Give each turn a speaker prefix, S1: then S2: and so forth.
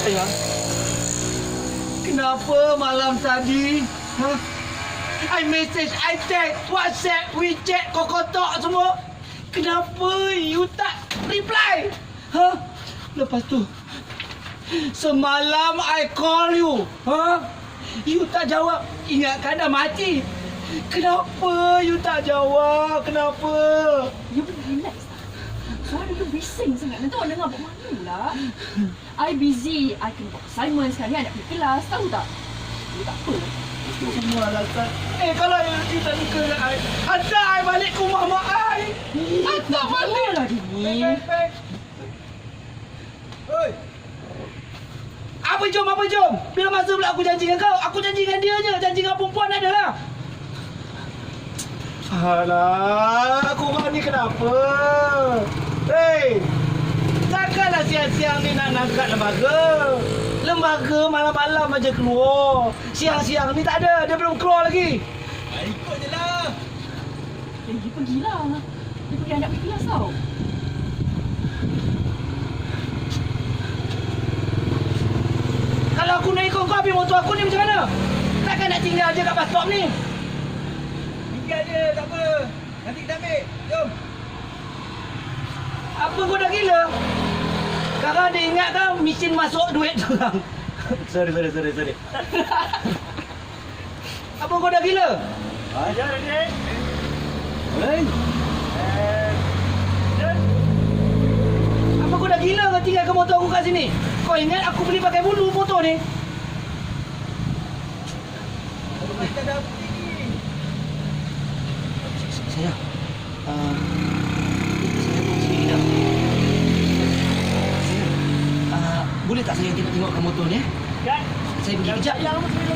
S1: saya. Kenapa malam tadi? Ha? I message, I text, WhatsApp, WeChat, kau kotak semua. Kenapa you tak reply? Ha? Lepas tu, semalam I call you. Ha? You tak jawab. Ingatkan dah mati. Kenapa you tak jawab? Kenapa?
S2: You relax? Suara you bising sangat. Nanti orang dengar buat malu lah. I busy. I kena buat assignment sekarang ni. I nak pergi kelas. Tahu tak? You tak apa.
S1: Itu semua alasan. Eh, kalau you, tak suka dengan I, hantar I balik ke rumah mak I. Hantar balik.
S2: lah dia ni.
S1: Baik, baik. Oi. Apa jom, apa jom? Bila masa pula aku janji dengan kau? Aku janji dengan dia je. Janji dengan perempuan ada lah. Alah, korang ni kenapa? Siang-siang ni nak nangkat lembaga. Lembaga malam-malam aja keluar. Siang-siang ni tak ada, dia belum keluar lagi.
S3: Ikut je lah.
S2: Eh, you pergilah. You pergi nak pergi kelas tau.
S1: Kalau aku nak ikut kau ambil motor aku ni macam mana? Takkan nak tinggal je kat bus stop ni?
S3: Tinggal je, tak apa. Nanti kita ambil. Jom.
S1: Apa kau dah gila? Sekarang dia ingat kan mesin masuk duit tu orang. sorry, sorry, sorry, sorry. Apa kau dah gila?
S3: Ajar ni.
S1: Hey. Apa kau dah gila kau tinggalkan motor aku kat sini? Kau ingat aku beli pakai bulu motor ni? Saya, uh, saya pun sini dah. Saya, uh, boleh tak saya tengok-tengokkan motor ni?
S3: Kan?
S1: Saya pergi kejap.
S3: Apa